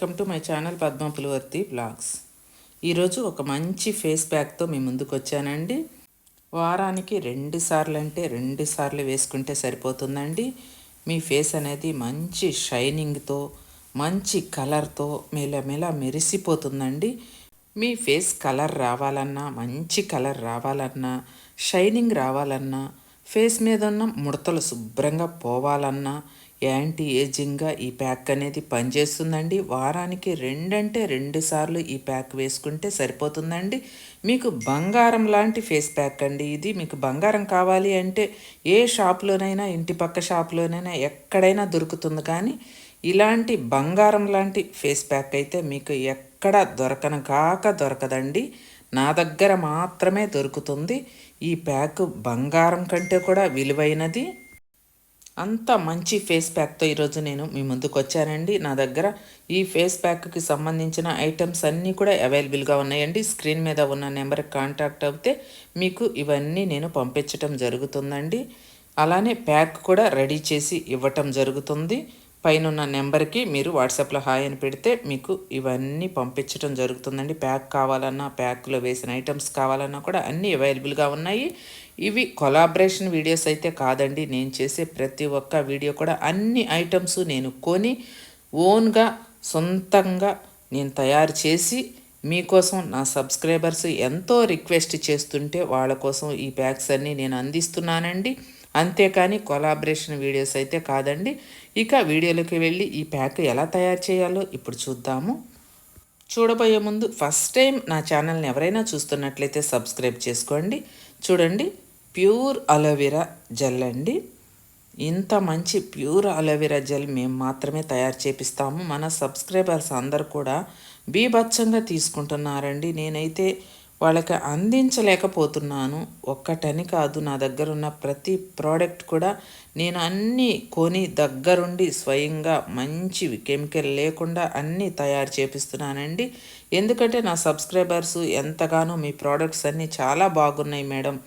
Welcome to my channel Padma Pulivarthi blogs. ఈరోజు ఒక మంచి ఫేస్ ప్యాక్తో మీ ముందుకు వచ్చానండి వారానికి రెండు సార్లు అంటే రెండు సార్లు వేసుకుంటే సరిపోతుందండి. మీ ఫేస్ అనేది మంచి షైనింగ్తో మంచి కలర్తో మెలమెల మెరిసిపోతుందండి. మీ ఫేస్ కలర్ రావాలన్నా మంచి కలర్ రావాలన్నా షైనింగ్ రావాలన్నా ఫేస్ మీద ఉన్న ముడతలు శుభ్రంగా పోవాలన్నా యాంటీ ఏజింగ్గా ఈ ప్యాక్ అనేది పనిచేస్తుందండి. వారానికి రెండంటే రెండు సార్లు ఈ ప్యాక్ వేసుకుంటే సరిపోతుందండి. మీకు బంగారం లాంటి ఫేస్ ప్యాక్ అండి ఇది. మీకు బంగారం కావాలి అంటే ఏ షాప్లోనైనా ఇంటి పక్క షాప్లోనైనా ఎక్కడైనా దొరుకుతుంది కానీ ఇలాంటి బంగారం లాంటి ఫేస్ ప్యాక్ అయితే మీకు ఎక్కడ దొరకను కాక దొరకదండి. నా దగ్గర మాత్రమే దొరుకుతుంది. ఈ ప్యాక్ బంగారం కంటే కూడా విలువైనది. అంత మంచి ఫేస్ ప్యాక్తో ఈరోజు నేను మీ ముందుకు వచ్చానండి. నా దగ్గర ఈ ఫేస్ ప్యాక్కి సంబంధించిన ఐటమ్స్ అన్నీ కూడా అవైలబుల్గా ఉన్నాయండి. స్క్రీన్ మీద ఉన్న నెంబర్కి కాంటాక్ట్ అవుతే మీకు ఇవన్నీ నేను పంపించటం జరుగుతుందండి. అలానే ప్యాక్ కూడా రెడీ చేసి ఇవ్వటం జరుగుతుంది. పైన నెంబర్కి మీరు వాట్సాప్లో హాయ్ అని పెడితే మీకు ఇవన్నీ పంపించడం జరుగుతుందండి. ప్యాక్ కావాలన్నా ప్యాక్లో వేసిన ఐటమ్స్ కావాలన్నా కూడా అన్నీ అవైలబుల్గా ఉన్నాయి. ఇవి కొలాబరేషన్ వీడియోస్ అయితే కాదండి. నేను చేసే ప్రతి ఒక్క వీడియో కూడా అన్ని ఐటమ్స్ నేను కొని ఓన్గా సొంతంగా నేను తయారు చేసి మీకోసం నా సబ్స్క్రైబర్స్ ఎంతో రిక్వెస్ట్ చేస్తుంటే వాళ్ళ కోసం ఈ ప్యాక్స్ అన్నీ నేను అందిస్తున్నానండి. అంతేకాని కొలాబరేషన్ వీడియోస్ అయితే కాదండి. ఇక వీడియోలోకి వెళ్ళి ఈ ప్యాక్ ఎలా తయారు చేయాలో ఇప్పుడు చూద్దాము. చూడబోయే ముందు ఫస్ట్ టైం నా ఛానల్ని ఎవరైనా చూస్తున్నట్లయితే సబ్స్క్రైబ్ చేసుకోండి. చూడండి. ప్యూర్ అలోవెరా జెల్ అండి. ఇంత మంచి ప్యూర్ అలోవెరా జెల్ మేము మాత్రమే తయారు చేపిస్తాము. మన సబ్స్క్రైబర్స్ అందరు కూడా బీభత్సంగా తీసుకుంటున్నారండి. నేనైతే వాళ్ళకి అందించలేకపోతున్నాను. ఒక్కటని కాదు నా దగ్గర ఉన్న ప్రతి ప్రోడక్ట్ కూడా నేను అన్నీ కొని దగ్గరుండి స్వయంగా మంచివి కెమికల్ లేకుండా అన్నీ తయారు చేపిస్తున్నానండి. ఎందుకంటే నా సబ్స్క్రైబర్స్ ఎంతగానో మీ ప్రోడక్ట్స్ అన్నీ చాలా బాగున్నాయి మేడం.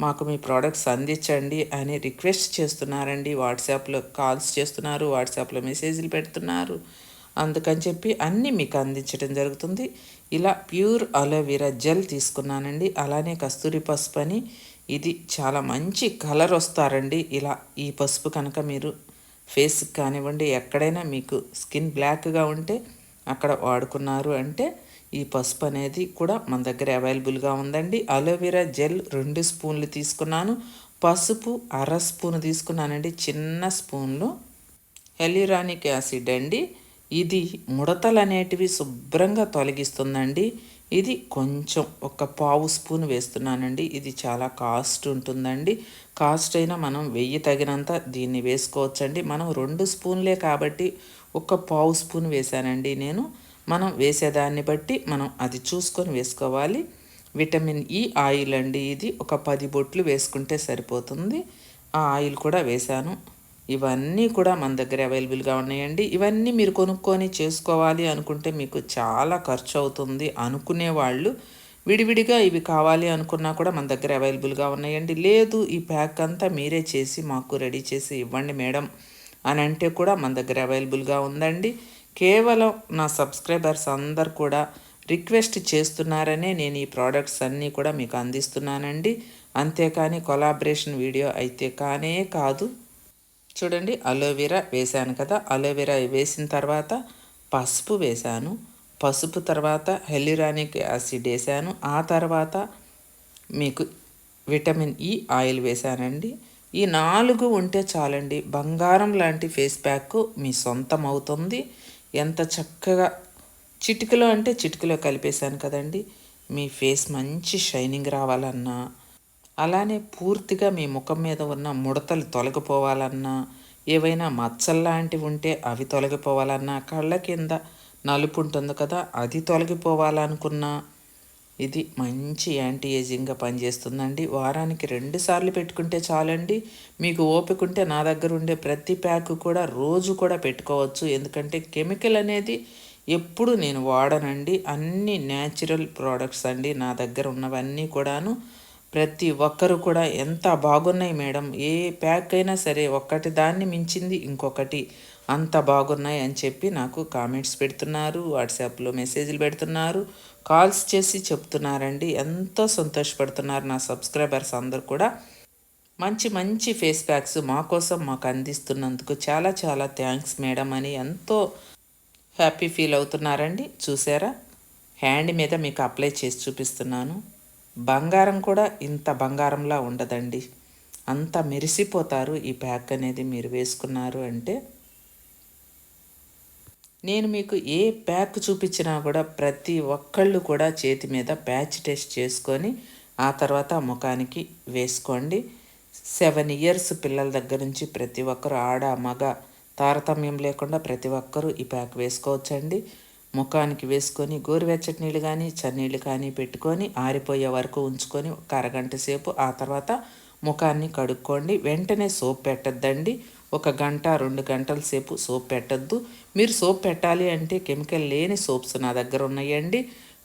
మాకు మీ ప్రోడక్ట్స్ అందించండి అని రిక్వెస్ట్ చేస్తున్నారండి. వాట్సాప్లో కాల్స్ చేస్తున్నారు వాట్సాప్లో మెసేజ్లు పెడుతున్నారు. అందుకని చెప్పి అన్నీ మీకు అందించడం జరుగుతుంది. ఇలా ప్యూర్ అలోవెరా జెల్ తీసుకున్నానండి. అలానే కస్తూరి పసుపు అని. ఇది చాలా మంచి కలర్ వస్తారండి. ఇలా ఈ పసుపు కనుక మీరు ఫేస్కి కానివ్వండి ఎక్కడైనా మీకు స్కిన్ బ్లాక్గా ఉంటే అక్కడ వాడుకున్నారు అంటే ఈ పసుపు అనేది కూడా మన దగ్గర అవైలబుల్గా ఉందండి. అలోవెరా జెల్ రెండు స్పూన్లు తీసుకున్నాను. పసుపు అర స్పూన్ తీసుకున్నానండి. చిన్న స్పూన్లు. హెలిరానిక్ యాసిడ్ అండి. ఇది ముడతలు అనేటివి శుభ్రంగా తొలగిస్తుందండి. ఇది కొంచెం ఒక పావు స్పూన్ వేస్తున్నానండి. ఇది చాలా కాస్ట్ ఉంటుందండి. కాస్ట్ అయినా మనం వెయ్యి తగినంత దీన్ని వేసుకోవచ్చండి. మనం రెండు స్పూన్లే కాబట్టి ఒక పావు స్పూన్ వేసానండి నేను. మనం వేసేదాన్ని బట్టి మనం అది చూసుకొని వేసుకోవాలి. విటమిన్ ఈ ఆయిల్ అండి ఇది. ఒక పది బొట్లు వేసుకుంటే సరిపోతుంది. ఆ ఆయిల్ కూడా వేశాను. ఇవన్నీ కూడా మన దగ్గర అవైలబుల్గా ఉన్నాయండి. ఇవన్నీ మీరు కొనుక్కొని చేసుకోవాలి అనుకుంటే మీకు చాలా ఖర్చు అవుతుంది అనుకునే వాళ్ళు విడివిడిగా ఇవి కావాలి అనుకున్నా కూడా మన దగ్గర అవైలబుల్గా ఉన్నాయండి. లేదు ఈ ప్యాక్ అంతా మీరే చేసి మాకు రెడీ చేసి ఇవ్వండి మేడం అని అంటే కూడా మన దగ్గర అవైలబుల్గా ఉందండి. కేవలం నా సబ్స్క్రైబర్స్ అందరు కూడా రిక్వెస్ట్ చేస్తున్నారనే నేను ఈ ప్రోడక్ట్స్ అన్నీ కూడా మీకు అందిస్తున్నానండి. అంతేకాని కొలాబరేషన్ వీడియో అయితే కానే కాదు. చూడండి అలోవెరా వేశాను కదా. అలోవెరా వేసిన తర్వాత పసుపు వేశాను. పసుపు తర్వాత హెలిరానిక్ యాసిడ్ వేసాను ఆ తర్వాత మీకు విటమిన్ ఈ ఆయిల్ వేశానండి. ఈ నాలుగు ఉంటే చాలండి. బంగారం లాంటి ఫేస్ ప్యాక్ మీ సొంతం అవుతుంది. ఎంత చక్కగా చిటికలో అంటే చిటికలో కలిపేశాను కదండి. మీ ఫేస్ మంచి షైనింగ్ రావాలన్నా అలానే పూర్తిగా మీ ముఖం మీద ఉన్న ముడతలు తొలగిపోవాలన్నా ఏవైనా మచ్చల్లాంటివి ఉంటే అవి తొలగిపోవాలన్నా కళ్ళ కింద నలుపు ఉంటుంది కదా అది తొలగిపోవాలనుకున్నా ఇది మంచి యాంటీ ఏజింగ్గా పనిచేస్తుందండి. వారానికి రెండు సార్లు పెట్టుకుంటే చాలండి. మీకు ఓపిక ఉంటే నా దగ్గర ఉండే ప్రతి ప్యాక్ కూడా రోజు కూడా పెట్టుకోవచ్చు. ఎందుకంటే కెమికల్ అనేది ఎప్పుడు నేను వాడనండి. అన్ని న్యాచురల్ ప్రోడక్ట్స్ అండి నా దగ్గర ఉన్నవన్నీ కూడాను. ప్రతి ఒక్కరు కూడా ఎంత బాగున్నాయి మేడం. ఏ ప్యాక్ అయినా సరే ఒక్కటి దాన్ని మించింది ఇంకొకటి. అంత బాగున్నాయి అని చెప్పి నాకు కామెంట్స్ పెడుతున్నారు వాట్సాప్లో మెసేజ్లు పెడుతున్నారు కాల్స్ చేసి చెప్తున్నారండి. ఎంతో సంతోషపడుతున్నారు నా సబ్స్క్రైబర్స్ అందరు కూడా. మంచి మంచి ఫేస్ ప్యాక్స్ మా కోసం మాకు అందిస్తున్నందుకు చాలా చాలా థ్యాంక్స్ మేడం అని ఎంతో హ్యాపీ ఫీల్ అవుతున్నారండి. చూసారా? హ్యాండ్ మీద మీకు అప్లై చేసి చూపిస్తున్నాను. బంగారం కూడా ఇంత బంగారంలా ఉండదండి. అంత మెరిసిపోతారు ఈ ప్యాక్ అనేది మీరు వేసుకున్నారు అంటే. నేను మీకు ఏ ప్యాక్ చూపించినా కూడా ప్రతి ఒక్కళ్ళు కూడా చేతి మీద ప్యాచ్ టెస్ట్ చేసుకొని ఆ తర్వాత ముఖానికి వేసుకోండి. సెవెన్ ఇయర్స్ పిల్లల దగ్గర నుంచి ప్రతి ఒక్కరు ఆడ మగ తారతమ్యం లేకుండా ప్రతి ఒక్కరూ ఈ ప్యాక్ వేసుకోవచ్చండి. ముఖానికి వేసుకొని గోరువెచ్చటి నీళ్ళు కానీ చన్నీళ్ళు కానీ పెట్టుకొని ఆరిపోయే వరకు ఉంచుకొని ఒక అరగంట సేపు ఆ తర్వాత ముఖాన్ని కడుక్కోండి. వెంటనే సోప్ పెట్టద్దండి. ఒక గంట రెండు గంటల సేపు సోప్ పెట్టద్దు. మీరు సోప్ పెట్టాలి అంటే కెమికల్ లేని సోప్స్ నా దగ్గర ఉన్నాయండి.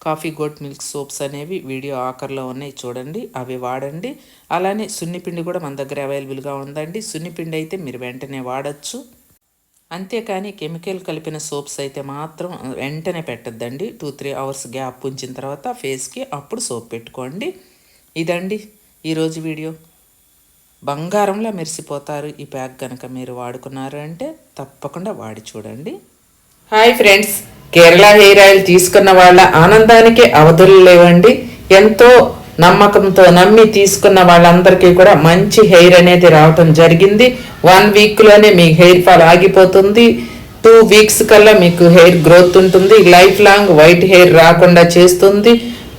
కాఫీ గోట్ మిల్క్ సోప్స్ అనేవి వీడియో ఆఖర్లో ఉన్నాయి చూడండి అవి వాడండి. అలానే సున్నిపిండి కూడా మన దగ్గర అవైలబుల్గా ఉందండి. సున్నిపిండి అయితే మీరు వెంటనే వాడచ్చు. అంతేకాని కెమికల్ కలిపిన సోప్స్ అయితే మాత్రం వెంటనే పెట్టద్దండి. టూ త్రీ అవర్స్ గ్యాప్ ఉంచిన తర్వాత ఫేస్కి అప్పుడు సోప్ పెట్టుకోండి. ఇదండి ఈరోజు వీడియో. బంగారంలో మెరిసిపోతారు. ఈ ప్యాక్ కనుక మీరు వాడుకున్నారు అంటే తప్పకుండా వాడి చూడండి. Hi friends Kerala hair oil తీసుకున్న వాళ్ళ ఆనందానికి అవధులు లేవండి. ఎంతో నమ్మకంతో నమ్మి తీసుకున్న వాళ్ళందరికీ కూడా మంచి హెయిర్ అనేది రావటం జరిగింది. వన్ వీక్లోనే మీ హెయిర్ ఫాల్ ఆగిపోతుంది. టూ వీక్స్ కల్లా మీకు హెయిర్ గ్రోత్ ఉంటుంది. లైఫ్ లాంగ్ వైట్ హెయిర్ రాకుండా చేస్తుంది.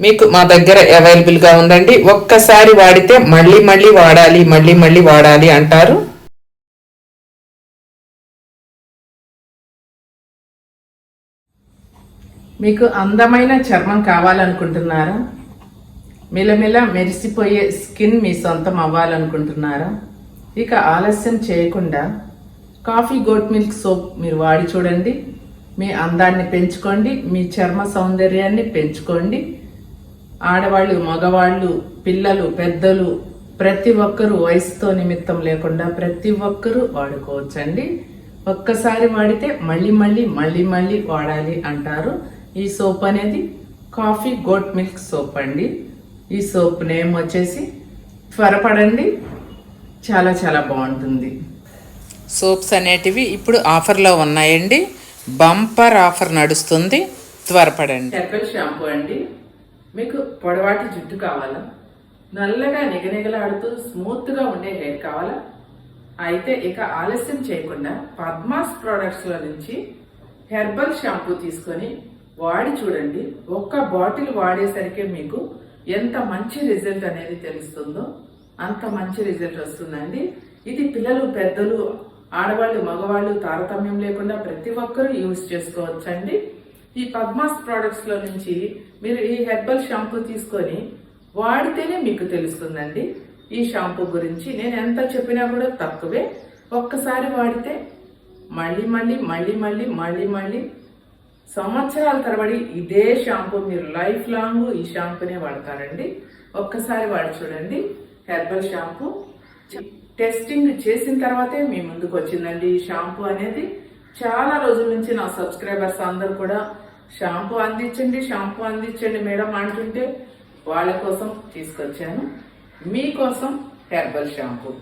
మీకు మా దగ్గర అవైలబుల్గా ఉందండి. ఒక్కసారి వాడితే మళ్ళీ మళ్ళీ వాడాలి మళ్ళీ మళ్ళీ వాడాలి అంటారు. మీకు అందమైన చర్మం కావాలనుకుంటున్నారా? మిలమిల మెరిసిపోయే స్కిన్ మీ సొంతం అవ్వాలనుకుంటున్నారా? ఇక ఆలస్యం చేయకుండా కాఫీ గోట్ మిల్క్ సోప్ మీరు వాడి చూడండి. మీ అందాన్ని పెంచుకోండి. మీ చర్మ సౌందర్యాన్ని పెంచుకోండి. ఆడవాళ్ళు మగవాళ్ళు పిల్లలు పెద్దలు ప్రతి ఒక్కరూ వయసుతో నిమిత్తం లేకుండా ప్రతి ఒక్కరూ వాడుకోవచ్చండి. ఒక్కసారి వాడితే మళ్ళీ మళ్ళీ మళ్ళీ మళ్ళీ వాడాలి అంటారు. ఈ సోప్ అనేది కాఫీ గోట్ మిల్క్ సోప్ అండి. ఈ సోప్ నేమ్ వచ్చేసి త్వరపడండి. చాలా చాలా బాగుంటుంది. సోప్స్ అనేటివి ఇప్పుడు ఆఫర్లో ఉన్నాయండి. బంపర్ ఆఫర్ నడుస్తుంది. త్వరపడండి. షాంపూ అండి. మీకు పొడవాటి జుట్టు కావాలా? నల్లగా నిగనిగలాడుతూ స్మూత్గా ఉండే హెయిర్ కావాలా? అయితే ఇక ఆలస్యం చేయకుండా పద్మాస్ ప్రోడక్ట్స్లో నుంచి హెర్బల్ షాంపూ తీసుకొని వాడి చూడండి. ఒక్క బాటిల్ వాడేసరికి మీకు ఎంత మంచి రిజల్ట్ అనేది తెలుస్తుందో అంత మంచి రిజల్ట్ వస్తుందండి. ఇది పిల్లలు పెద్దలు ఆడవాళ్ళు మగవాళ్ళు తారతమ్యం లేకుండా ప్రతి ఒక్కరూ యూజ్ చేసుకోవచ్చండి. ఈ పద్మాస్ ప్రోడక్ట్స్లో నుంచి మీరు ఈ హెర్బల్ షాంపూ తీసుకొని వాడితేనే మీకు తెలుస్తుందండి. ఈ షాంపూ గురించి నేను ఎంత చెప్పినా కూడా తక్కువే. ఒక్కసారి వాడితే మళ్ళీ మళ్ళీ మళ్ళీ మళ్ళీ మళ్ళీ మళ్ళీ సంవత్సరాల తరబడి ఇదే షాంపూ మీరు లైఫ్ లాంగ్ ఈ షాంపూనే వాడతారండి. ఒక్కసారి వాడి చూడండి. హెర్బల్ షాంపూ టెస్టింగ్ చేసిన తర్వాతే మీ ముందుకు వచ్చిందండి ఈ షాంపూ అనేది. చాలా రోజుల నుంచి నా సబ్స్క్రైబర్స్ అందరు కూడా షాంపూ అందించండి షాంపూ అందించండి మేడం అంటుంటే వాళ్ళ కోసం తీసుకొచ్చాను. మీకోసం హెర్బల్ షాంపూ.